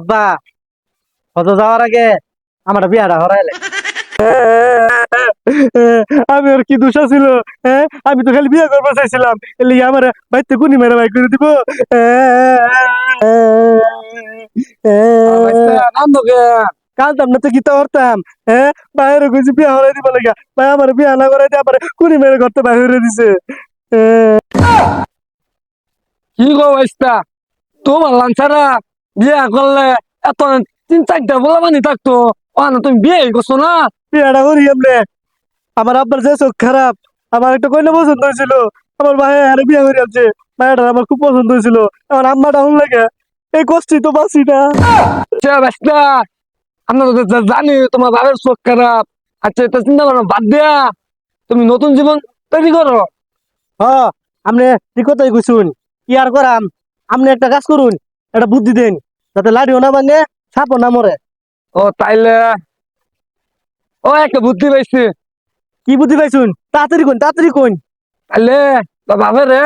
আব্বা কত যাওয়ার আগে আমার বিয়াটা হরাইলে আমি আর কি দোষা ছিল হ্যাঁ আমি তো খালি বিয়ে করব চাইছিলাম এলি আমার বাইতে কোনি মেরে বাই করে দিব কালতাম না তো গীতা করতাম হ্যাঁ বাইরে গেছি বিয়া হরাই দিব লাগা ভাই আমার বিয়া না করাই দিয়ে আমার কোনি মেরে ঘরতে বাইরে দিছে কি গো তোমার লাঞ্চারা বিয়ে করলে এত তিন চারটা বলা মানি থাকতো। ও না তুমি বিয়ে করছ না? বিয়াটা করি আমলে আমার আব্বার যে চোখ খারাপ আমার একটা কইনা পছন্দ হয়েছিল। আমার ভাই আরে বিয়া করে আছে মায়াটা আমার খুব পছন্দ হয়েছিল। আমার আম্মাটা হল লাগে। এই কষ্টই তো বাঁচি না। আমরা তো জানি তোমার বাবার চোখ খারাপ। আচ্ছা এটা চিন্তা করো বাদ দেয়া। তুমি নতুন জীবন তৈরি করো। হ আপনি ঠিক কথাই কইছুন কি আর করাম? আপনি একটা কাজ করুন একটা বুদ্ধি দেন। যাতে লাড়িও না ভাঙে সাপও না মরে। ও তাইলে ও একটা বুদ্ধি পাইছি। কি বুদ্ধি পাইছুন? তাড়াতাড়ি কোন তাড়াতাড়ি কোন তাইলে তো বাবা রে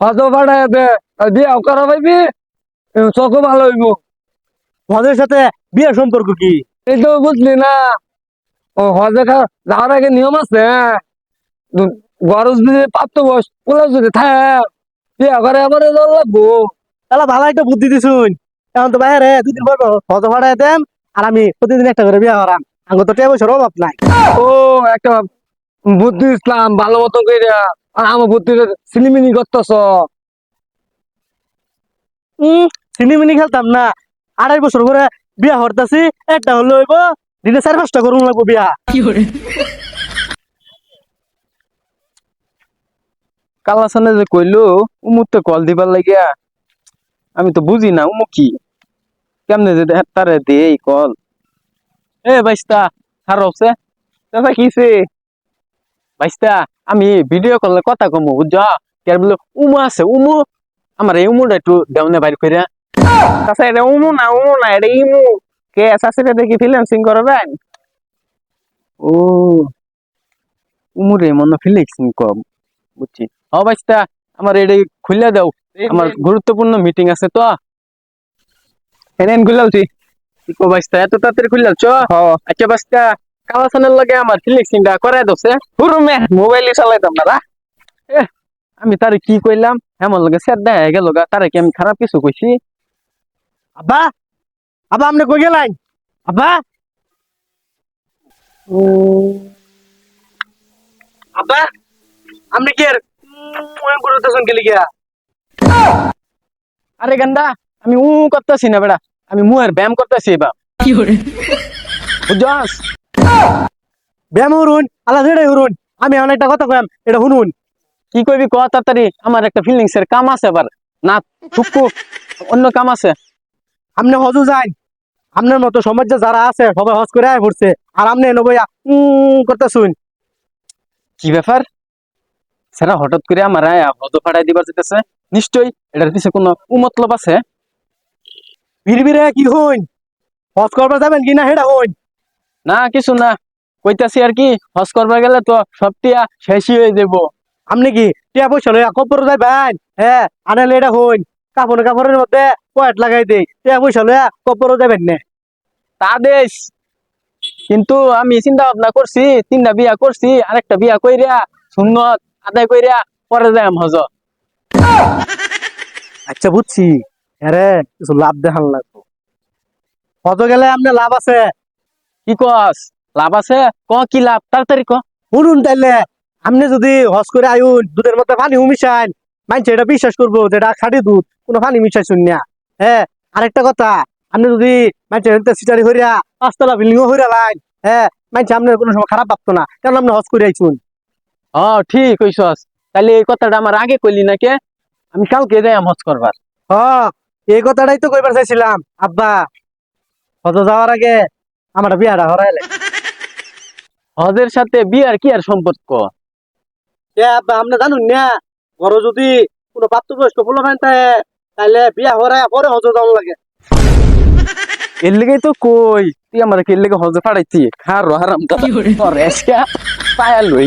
হজ বাড়ায় দে। দিয়ে করা পাইবি চোখও ভালো হইব। মদের সাথে বিয়ের সম্পর্ক কি? এই তো বুঝলি না। ও হজে খা যাওয়ার আগে নিয়ম আছে। গরজ যদি প্রাপ্ত বয়স পোলা যদি থাকে বিয়ে করে আবার লাগবো। তাহলে ভালো একটা বুদ্ধি দিছুন। এখন তো বাইরে দুদিন পর হজ ভাড়ায় দেন আর আমি প্রতিদিন একটা করে বিয়ে করাম। আঙ্গ তো টেয়া বছর অভাব নাই। ও একটা বুদ্ধি ইসলাম ভালো মতো করে আর আমার বুদ্ধি সিলিমিনি করতেছ। উম সিনেমিনি খেলতাম না। আড়াই বছর করে বিয়া হরতাছি একটা হলো হইব দিনে চার পাঁচটা করুন লাগবো বিয়া। কি করে? কালাসানে যে কইলো উমুক তো কল দিবার লাগিয়া আমি তো বুঝি না উমুক কি? কেমনে যে তারে দে এই কল? এ বাইস্তা হারছে দাদা কিছে বাইস্তা, আমি ভিডিও কলে কথা কমু, বুঝছ? কে বলে, উমু আছে, উমু। আমার এই উমুটা একটু দেওনে বাইর করে আচ্ছা এটা উমু না উমু না, এটা ইমু। কে? শাশুড়ি দেখি ফ্রিল্যান্সিং করবেন? ও। উমুরে মনে ফিলিক্স কম, বুঝছি। হ বাইস্তা, আমার এটা খুলে দাও। আমার গুরুত্বপূর্ণ মিটিং আছে তো এনেন গুলাউছি ইকো বাইস্তা এত তাড়াতাড়ি হ আচ্ছা বাইস্তা কালাসানের লগে আমার ফিলিক্সিংটা করাই দছে হুরুমে মোবাইলই চালাইতাম না আমি তারে কি কইলাম এমন লগে সেট দেয় গেল গা তারে কি আমি খারাপ কিছু কইছি আব্বা আব্বা আপনি কই গেলেন আব্বা আব্বা আপনি কি আর করতেছেন কে লিগা আরে গান্ডা আমি উ করতেছি না বেড়া আমি মুয়ের ব্যায়াম করতেছি এবার। বুঝছস? ব্যায়াম হরুন সেটাই হরুন আমি এখন একটা কথা কয়াম এটা শুনুন। কি কইবি ক তাড়াতাড়ি? আমার একটা ফিলিংস এর কাম আছে এবার না টুকু অন্য কাম আছে। আপনি হজু যান আপনার মতো সমাজে যারা আছে সবাই হজ করে আয় পড়ছে আর আপনি এনে বইয়া উম করতেছুন। কি ব্যাপার? সেটা হঠাৎ করে আমার হদ ফাড়াই দিবার যেতেছে? নিশ্চয়ই এটার পিছে কোনো উমতলব আছে? বিড়বিড়ে কি হইন? হজ করবার যাবেন কি না সেটা হইন? না, কিছু না। কইতাছি আর কি, হজ করবার গেলে তো সব শেষই হয়ে যাব আপনি কি টিয়া পয়সা লইয়া কপর যাইবেন? হ্যাঁ আনালে এটা হইন। কাপড় কাপড়ের মধ্যে পয়েট লাগাই দেই। টিয়া পয়সা লইয়া কপর যাবেন না। তা দেশ। কিন্তু আমি চিন্তা ভাবনা করছি, তিনটা বিয়া করছি, আরেকটা বিয়া কইরা, সুন্নত আদায় কইরা পরে যাই হজ আচ্ছা বুঝছি। হ্যাঁ কিছু লাভ দেখান লাগবো। হজ গেলে আপনার লাভ আছে? কি কস? লাভ আছে? ক, কি লাভ? তাড়াতাড়ি ক। শুনুন তাইলে। আপনি যদি হজ করে আয়ুন, দুধের মধ্যে পানি মিশাইন মানছে এটা বিশ্বাস করব যেটা খাঁটি দুধ, কোনো পানি মিশাইছুন না। হ্যাঁ আরেকটা কথা আপনি যদি মানছে সিটারি হইয়া পাঁচতলা বিল্ডিং হইয়া লাইন হ্যাঁ মানছে আপনার কোনো সময় খারাপ ভাবতো না, কেন আপনি হজ করে আইছুন? হ, ঠিক কইছস। তাহলে এই কথাটা আমার আগে কইলি না কে আমি কালকে যাই হজ করবার। হ এই কথাটাই তো কইবার চাইছিলাম। আব্বা হজ যাওয়ার আগে আমার বিয়াটা হরাইলে হজের সাথে বিয়ার কি আর সম্পর্ক? এ আব্বা আপনি জানুন না বড় যদি কোনো প্রাপ্তবয়স্ক ফুলো তাইলে বিয়া হরাই পরে হজ যাওয়ার লাগে। এর লেগেই তো কই তুই আমার এর লেগে হজে ফাড়াইছি খার হারাম তোর এসকা পায়া লই